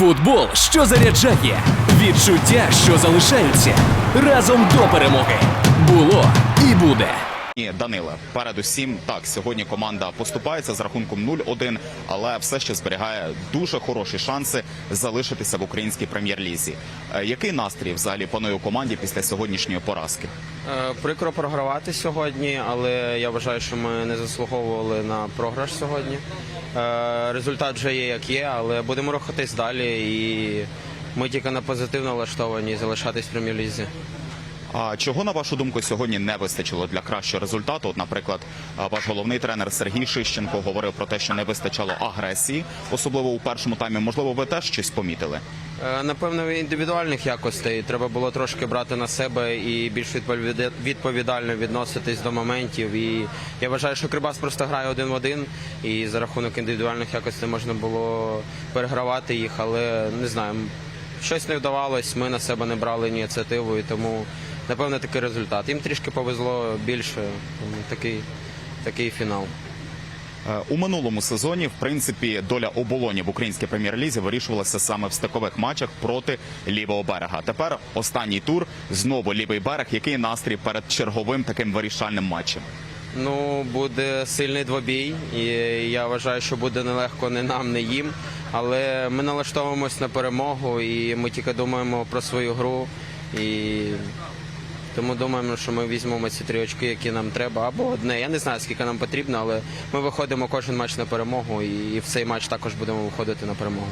Футбол, що заряджає, відчуття, що залишаються разом до перемоги. Було і буде. Ні, Даниле, передусім так. Сьогодні команда поступається з рахунком 0-1, але все ще зберігає дуже хороші шанси залишитися в українській прем'єр-лізі. Е, Який настрій взагалі панує у команді після сьогоднішньої поразки? Е, Прикро програвати сьогодні, але я вважаю, що ми не заслуговували на програш сьогодні. Е, Результат вже є як є, але будемо рухатись далі і ми тільки на позитивно влаштовані залишатись в прем'єр-лізі. А чого на вашу думку сьогодні не вистачило для кращого результату? От, наприклад, ваш головний тренер Сергій Шищенко говорив про те, що не вистачало агресії, особливо у першому таймі. Можливо, ви теж щось помітили? Е, Напевно, індивідуальних якостей треба було трошки брати на себе і більш відповідально відноситись до моментів. І я вважаю, що Крибас просто грає один в один, і за рахунок індивідуальних якостей можна було перегравати їх, але не знаю, щось не вдавалось. Ми на себе не брали ініціативу, і тому напевно такий результат. Їм трішки повезло більше. Такий, такий фінал. Е, У минулому сезоні, в принципі, доля оболоні в українській прем'єр-лізі вирішувалася саме в стикових матчах проти лівого берега. Тепер останній тур знову лівий берег. Який настрій перед черговим таким вирішальним матчем? Ну, буде сильний двобій, і я вважаю, що буде нелегко не нам, не їм. Але ми налаштовуємось на перемогу, і ми тільки думаємо про свою гру. І тому думаємо, що ми візьмемо ці три очки, які нам треба, або одне. Я не знаю, скільки нам потрібно, але ми виходимо кожен матч на перемогу, і в цей матч також будемо виходити на перемогу.